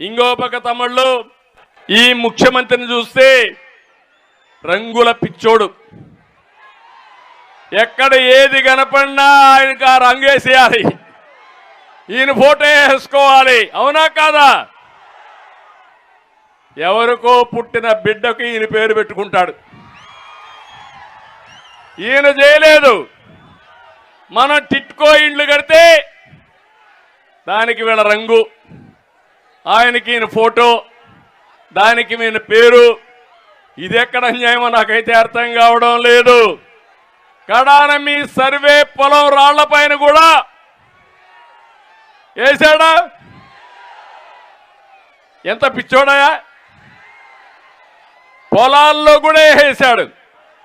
ఇంకో పక్క తమ్ముళ్ళు ఈ ముఖ్యమంత్రిని చూస్తే రంగుల పిచ్చోడు. ఎక్కడ ఏది కనపడినా ఆయనకు ఆ రంగేసేయాలి ఈయన ఫోటో వేసుకోవాలి. అవునా కాదా? ఎవరికో పుట్టిన బిడ్డకు ఈయన పేరు పెట్టుకుంటాడు. ఈయన చేయలేదు. మనం టిట్కో ఇండ్లు కడితే దానికి వీళ్ళ రంగు. ఆయనకి ఈయన ఫోటో దానికి ఈయన పేరు. ఇది ఎక్కడ అన్యాయమో నాకైతే అర్థం కావడం లేదు. కడాన మీ సర్వే పొలం రాళ్ళ పైన కూడా వేసాడా ఎంత పిచ్చోడయా పొలాల్లో కూడా వేసాడు.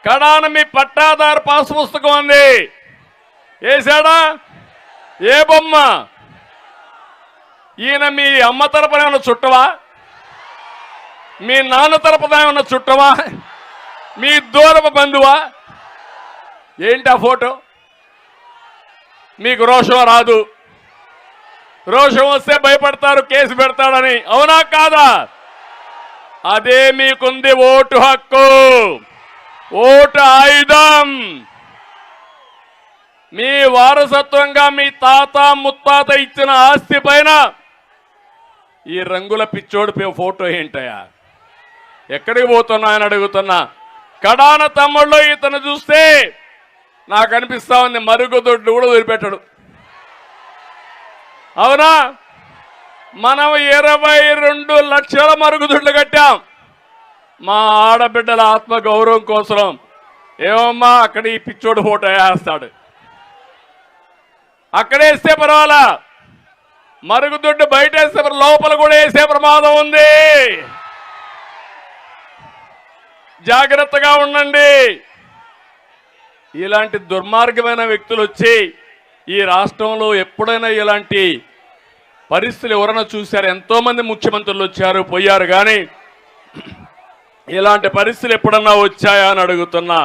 కడాన మీ పట్టాదారు పాస్ పుస్తకం ఉంది. వేసాడా ఏ బొమ్మ? ఈయన మీ అమ్మ తరపున ఏమైనా చుట్టవా? మీ నాన్న తరపున ఉన్న చుట్టవా? మీ దూరపు బంధువా? ఏంటి ఆ ఫోటో? మీకు రోషం రాదు. రోషం వస్తే భయపడతారు కేసు పెడతాడని. అవునా కాదా? అదే మీకుంది ఓటు హక్కు. ఓటు ఆయుధం. మీ వారసత్వంగా మీ తాత ముత్తాత ఇచ్చిన ఆస్తి పైన ఈ రంగుల పిచ్చోడి పే- ఫోటో ఏంటయా ఎక్కడికి పోతున్నా అని అడుగుతున్నా. కడాన తమ్ముళ్ళు ఇతను చూస్తే నాకు అనిపిస్తా ఉంది మరుగుదొడ్లు కూడా వదిలిపెట్టడు. అవునా? మనం ఇరవై రెండు లక్షల మరుగుదొడ్లు కట్టాం. మా ఆడబిడ్డల ఆత్మ గౌరవం కోసం ఏమమ్మా అక్కడ ఈ పిచ్చోడు ఫోటో వేస్తాడు. అక్కడేస్తే పర్వాలా? మరుగుదొడ్డు బయట వేస్తే లోపల కూడా వేసే ప్రమాదం ఉంది. జాగ్రత్తగా ఉండండి. ఇలాంటి దుర్మార్గమైన వ్యక్తులు వచ్చి ఈ రాష్ట్రంలో ఎప్పుడైనా ఇలాంటి పరిస్థితులు ఎవరైనా చూశారు? ఎంతోమంది ముఖ్యమంత్రులు వచ్చారు పోయారు. కానీ ఇలాంటి పరిస్థితులు ఎప్పుడన్నా వచ్చాయా అని అడుగుతున్నా.